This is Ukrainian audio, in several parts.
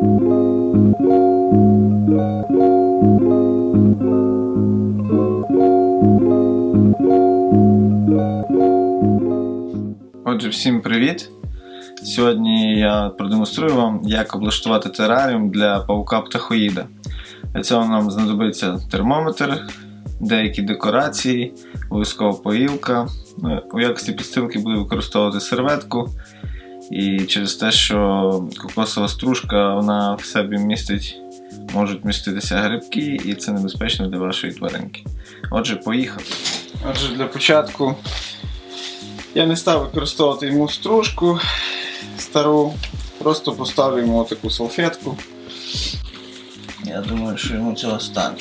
Отже, всім привіт! Сьогодні я продемонструю вам, як облаштувати тераріум для павука птахоїда. Для цього нам знадобиться термометр, деякі декорації, обов'язково поїлка. Ну, У якості підстилки буду використовувати серветку. І через те, що кокосова стружка вона в себе містить, можуть міститися грибки, і це небезпечно для вашої тваринки. Отже, поїхали. Отже, для початку я не став використовувати йому стружку стару, просто поставлю йому таку салфетку. Я думаю, що йому цього стане.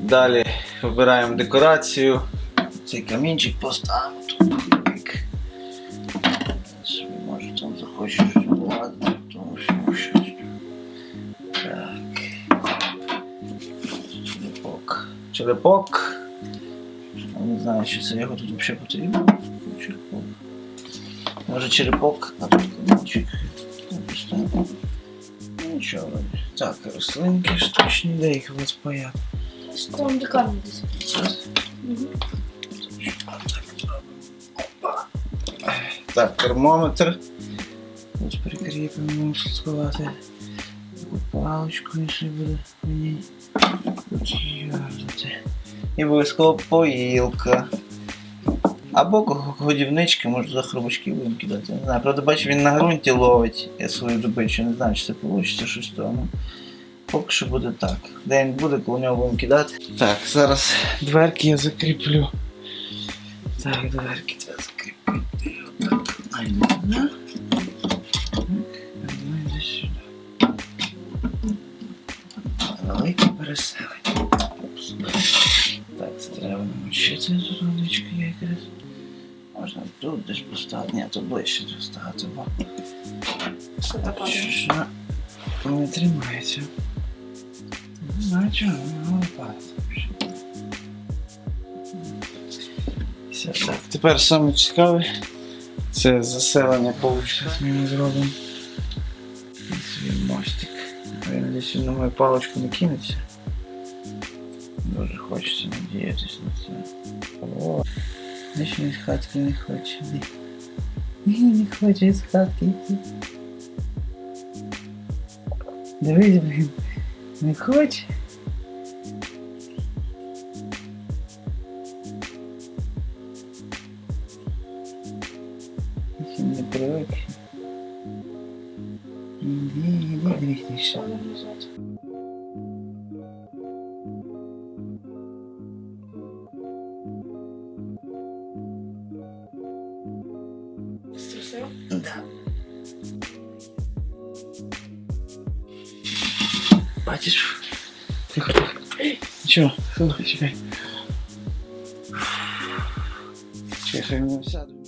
Далі вибираємо декорацію. Цей камінчик поставимо тут. Там захочеш владити, тому що щось. Так. Черепок. Черепок. Я не знаю, чи це його тут взагалі потрібно. Черепок. Може черепок, а тут камінчик. Нічого. Так, рослинки штучні, де їх у пояти. Там декарні десь. Так, термометр. Ось прикріпимо, слідкувати. Паличкою ще буде мені їздити. І обов'язково поїлка. Або годівнички, може за хробачки будемо кидати. Не знаю. Правда, бачу, він на ґрунті ловить я свою добичу. Не знаю, чи це вийде щось. Ну, Поки що буде так. Де він буде, коли нього будемо кидати. Так, зараз дверки я закріплю. Так, дверки треба закріпити. Отак. Велике переселення. Так, це треба намочити тут водички якраз. Можна тут десь поставити. Ні, тут ближче треба ставити, бо щось вона не тримається. Не знаю чого, лопається. Все, так. Тепер саме цікаве це заселення паучка. Ми зробимо свій мостик. Він десь на мою паличку не кинеться. Дуже хочеться надіятися на це. О, десь він з хатки не хоче. Ні, не хоче з хатки йти. Дивись, блін, не хоче. Ще не привик. Іди, гріхніше. Там лежать. Струсив? Да. Бачиш? Тихо, тихо. Нічого, фу, чекай. Чекай, хай не сяду.